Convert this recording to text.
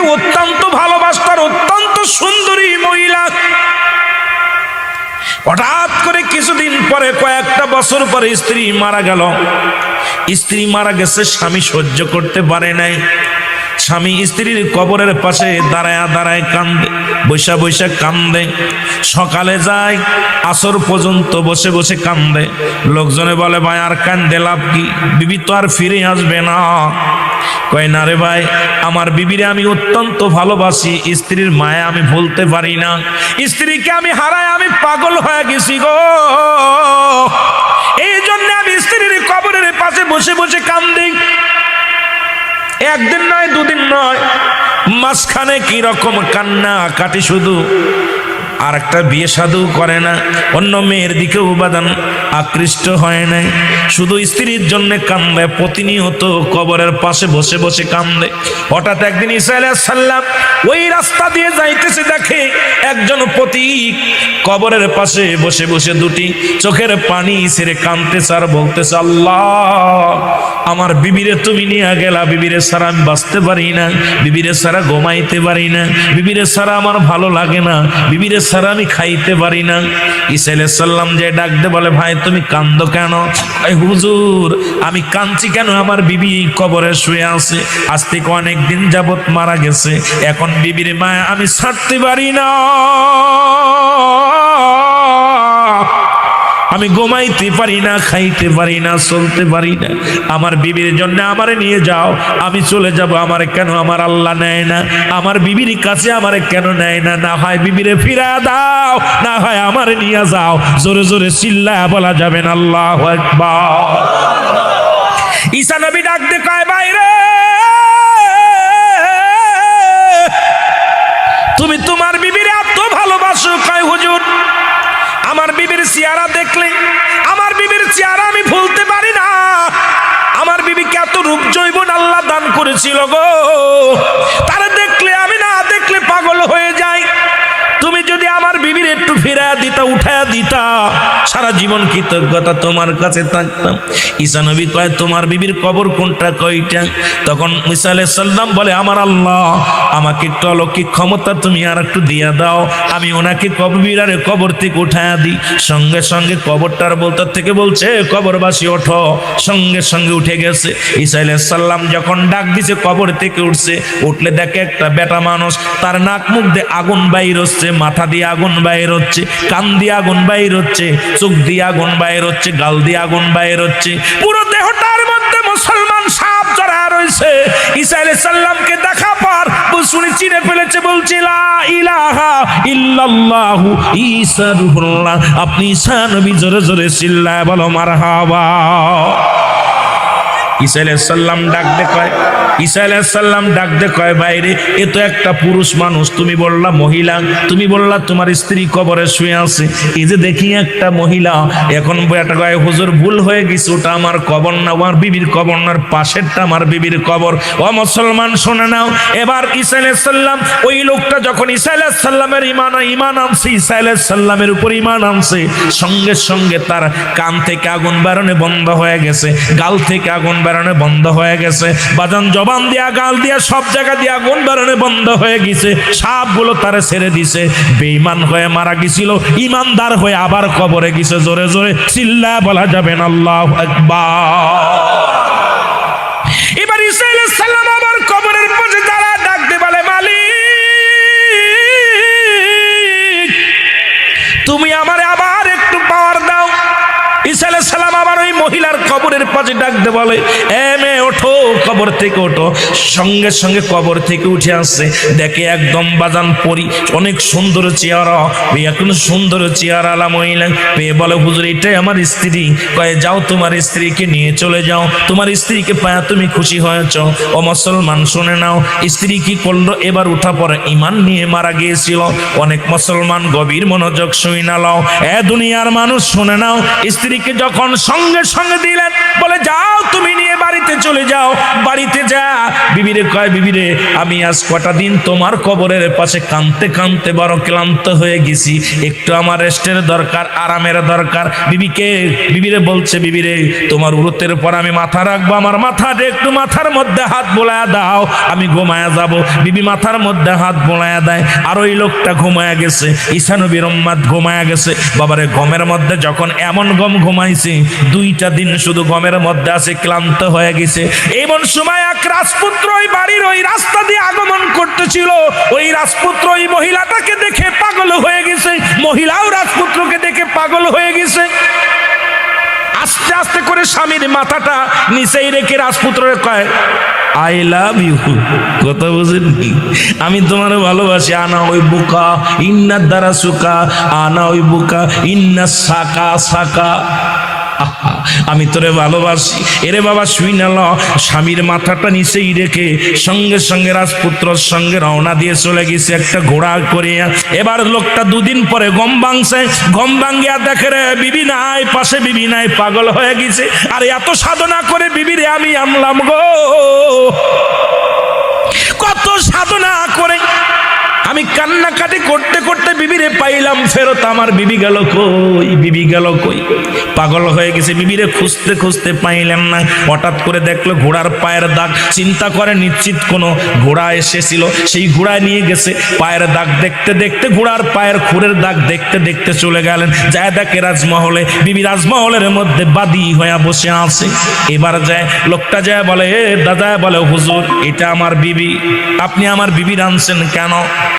অত্যন্ত ভালোবাসতার অত্যন্ত সুন্দরী মহিলা। হঠাৎ করে কিছুদিন পরে, কয়েকটা বছর পরে স্ত্রী মারা গেল। স্ত্রী মারা গেছে, স্বামী সহ্য করতে পারে নাই। স্বামী স্ত্রীর কবরের পাশে দাঁড়ায় দাঁড়ায় কান্দে, বৈশা বৈশা কান্দে। সকালে যায়, আসর পর্যন্ত বসে বসে কান্দে। লোকজনে বলে, ভাই, আর কান্দে লাভ কি? বিবি তো আর ফিরে আসবে না। কয়, না রে ভাই, আমার বিবিরে আমি অত্যন্ত ভালোবাসি। স্ত্রীর মায়া আমি ভুলতে পারি না। স্ত্রীকে আমি হারায় আমি পাগল হয়ে গেছি গো। এই জন্য আমি স্ত্রীর কবরের পাশে বসে বসে কান্দি। একদিন নয়, দুদিন নয়। মাঝখানে কি রকম কান্না কাটি শুধু। আর একটা বিয়ে সাধু করে না, অন্য মেয়ের দিকে উপাদান আকৃষ্ট হয় নাই। শুধু স্ত্রীর জন্য কান্দে, প্রতিনিয়ত কবরের পাশে বসে বসে কান্দে। হঠাৎ একদিন সাল্লাম ওই রাস্তা দিয়ে যাইতেছে দেখে একজন পথিক কবরের পাশে বসে বসে দুটি চোখের পানি ছেড়ে কান্দতেছে আর বলতেছে, আল্লাহ! আমার বিবিরে তুমি নিয়ে গেলা, বিবিরে সারা আমি বাঁচতে পারি না, বিবিরে সারা ঘুমাইতে পারি না, বিবিরে সারা আমার ভালো লাগে না, বিবিরে সারা আমি খাইতে পারি না। ইসাইল সাল্লাম যে ডাকতে বলে, ভাই, তুমি কান্দো কেন? হুজুর, আমি কাঁদছি কেন? আমার বিবি কবরে শুয়ে আছে, আজ থেকে অনেক দিন যাবত মারা গেছে, এখন বিবির মায়া আমি ছাড়তে পারি না। আমি ঘুমাইতে পারি না, খাইতে পারি না, চলতে পারি না। আমার বিবির জন্য আমারে নিয়ে যাও। আমি চলে যাব, আমার কেন আমার আল্লাহ নেয় না? আমার বিবির কাছে আমার কেন নেয় না? না হয় বিবিরে ফিরা দাও, না হয় আমারে নিয়ে যাও। জোরে জোরে চিল্লা বলা যাবেন আল্লাহ একবার ঈসা নবী ডাক দে কয় করেছিল গো। তারা দেখলে আমি না দেখলে পাগল হয়ে যাই। তুমি যদি আমার বিবির একটু ফিরা দিতা উঠায়া দিতা। সারা জীবন কৃতজ্ঞতা তোমার কাছে থাকতাম। ঈসা নবী কয়, তোমার বিবির কবর কোনটা? কয়টা? তখন ঈসা আলাইহিস সালাম বলে, আমার আল্লাহ, আমাকে একটু অলৌকিক ক্ষমতা তুমি আর একটু দিয়া দাও। আমি ওনাকে কবিরারে কবর থেকে উঠায়া দিই। সঙ্গে সঙ্গে কবরটার বলতে থেকে বলছে, কবরবাসী, ওঠো। সঙ্গে সঙ্গে উঠে গেছে। ঈসা আলাইহিস সালাম যখন ডাক দিছে, কবর থেকে উঠছে, উঠলে দেখে একটা বেটা মানুষ, তার নাক মুখ দিয়ে আগুন বাইর হচ্ছে, মাথা দিয়ে আগুন বাইর হচ্ছে, কান দিয়ে আগুন বাইর হচ্ছে। চোখ দিয়ে আগুন বাইর হচ্ছে, গাল দিয়ে আগুন বাইর হচ্ছে। পুরো দেহটার মধ্যে মুসলমান সাপ জড়া রয়েছে। ঈসা আলাইহিস সালামকে দেখা পর শুনে চিনে ফেলেছে, বলছে, লা ইলাহা ইল্লাল্লাহু ঈসা রুহুল্লাহ। আপনি ঈসা নবী জোরে জোরে চিল্লায় বলো, মারহাবা। ঈসা আলাইহিস ডাক দে কয়, ঈসা আলাইহিস ডাক দে কয়, বাইরে, এ তো একটা পুরুষ মানুষ। তুমি বললা মহিলা, তুমি বললা তোমার স্ত্রী কবরে শুয়ে আছে। এই যে দেখি একটা মহিলা, এখন হুজুর, ভুল হয়ে গেছে, ওটা আমার কবর না, আমার বিবির কবর না পাশেরটা আমার বিবির কবর। ও মুসলমান, শুনে নাও, এবার ঈসা আলাইহিস ওই লোকটা যখন ঈসা আলাইহিস সালামের ইমান ইমান আনছে, ঈসা আলাইহিস সালামের উপর ইমান আনছে, সঙ্গে সঙ্গে তার কান থেকে আগুন বেরোনে বন্ধ হয়ে গেছে, গাল থেকে আগুন বেরোনে বন্ধ হয়ে গেছে। বাজান জবান দিয়া, গাল দিয়া, সব জায়গা দিয়ে আগুন বেরোনে বন্ধ হয়ে গেছে। সাপগুলো তারে ছেড়ে দিছে। বেঈমান হয়ে মারা গেছিল ইমানদার হয়ে আবার কবরে গেছে। জোরে জোরে চিল্লা বলা যাবে না, আল্লাহ এবার ঈসা সালাম আবার কবরের পাশে দাঁড়া ডাকতে বলে, মালিক, তুমি আমারে আবার একটু পাওয়ার দাও। আবার ওই মহিলার কবরের পাশে ডাকতে বলে, এ মেয়ে, ওঠো, কবর থেকে ওঠো। সঙ্গে সঙ্গে কবর থেকে উঠে আসছে দেখে একদম বাজান পরি, অনেক সুন্দর চেহারা। এখন সুন্দর চেহারা আলা মহিলা। মেয়ে বলে, হুজুর, এটাই আমার স্ত্রী। কয়ে, যাও, তোমার স্ত্রীকে নিয়ে চলে যাও। তোমার স্ত্রীকে পায়া তুমি খুশি হয়েছ। ও মুসলমান, শুনে নাও। স্ত্রী কি করল? এবার উঠা পরে ইমান নিয়ে মারা গিয়েছিল। অনেক মুসলমান গভীর মনোযোগ শুই না লাও। এ দুনিয়ার মানুষ, শুনে নাও। স্ত্রীকে যখন সঙ্গে সঙ্গে সঙ্গে দিলেন। বলে যাও তুমি বিবিরে কয় বিবিরে, আমি আজ কটা দিন তোমার কবরের পাশে কাঁদতে কাঁদতে বড় ক্লান্ত হয়ে গেছি। একটু আমার রেস্টের দরকার, আরামের দরকার। বিবিকে, বিবিরে বলছে, বিবিরে, তোমার উরতের পর আমি মাথা রাখব, আমার মাথাটা একটু মাথার মধ্যে হাত বোলায়া দাও, আমি ঘুমায়া যাব। বিবি মাথার মধ্যে হাত বোলায়া দেয়, আর ওই লোকটা ঘুমায়া গেছে। ঈশানবীর উম্মাদ ঘুমায়া গেছে। বাবারে, গমের মধ্যে যখন এমন গম ঘুমাইছে, দুইটা দিন শুধু গমের মধ্যে আছে, ক্লান্ত হয়ে গেছে। এমন সময় এক রাজপুত্র ওই বাড়ির ওই রাস্তা দিয়ে আগমন করতেছিল। ওই রাজপুত্র ওই মহিলাটাকে দেখে পাগল হয়ে গেছে। মহিলাও রাজপুত্রকে দেখে পাগল হয়ে গেছে। আস্তে আস্তে করে স্বামীর মাথাটা নিচেই রেখে রাজপুত্রের কয় আই লাভ ইউ কথা বুঝেন? আমি তোমার ভালোবাসি। আনা ওই বুকা ইন্নার দ্বারা সুকা আনা ওই বুকা, ইন্না সাকা সাকা। আমি তোরে ভালোবাসি। এরে বাবা, শুই না স্বামীর মাথাটা নিচেই রেখে সঙ্গে সঙ্গে রাজপুত্রর সঙ্গে রওনা দিয়ে চলে গেছে একটা ঘোড়া করিয়া। এবার লোকটা দুদিন পরে গম ভাঙছে। গম ভাঙ্গিয়া দেখে রে, বিবি নাই, পাশে বিবি নাই, পাগল হয়ে গেছে। আর এত সাধনা করে বিবিরে আমি আনলাম গো। কত সাধনা করে আমি কান্নাকাটি করতে করতে বিবিরে পাইলাম, ফেরত আমার বিবি গেল কই? বিবি গেল কই? পাগল হয়ে গেছে, বিবিরে খুঁজতে খুঁজতে পাইলাম না। হঠাৎ করে দেখল ঘোড়ার পায়ের দাগ। চিন্তা করে নিশ্চিত কোনো ঘোড়া এসেছিল। সেই ঘোড়ায় নিয়ে গেছে, পায়ের দাগ দেখতে দেখতে ঘোড়ার পায়ের খুরের দাগ দেখতে দেখতে চলে গেলেন। যায় দেখে রাজমহলে, বিবি রাজমহলের মধ্যে বাদী হয়ে বসে আছে। এবার যায়, লোকটা যায় বলে, এ দাদা, বলে, হুজুর, এটা আমার বিবি। আপনি আমার বিবি আনছেন কেন?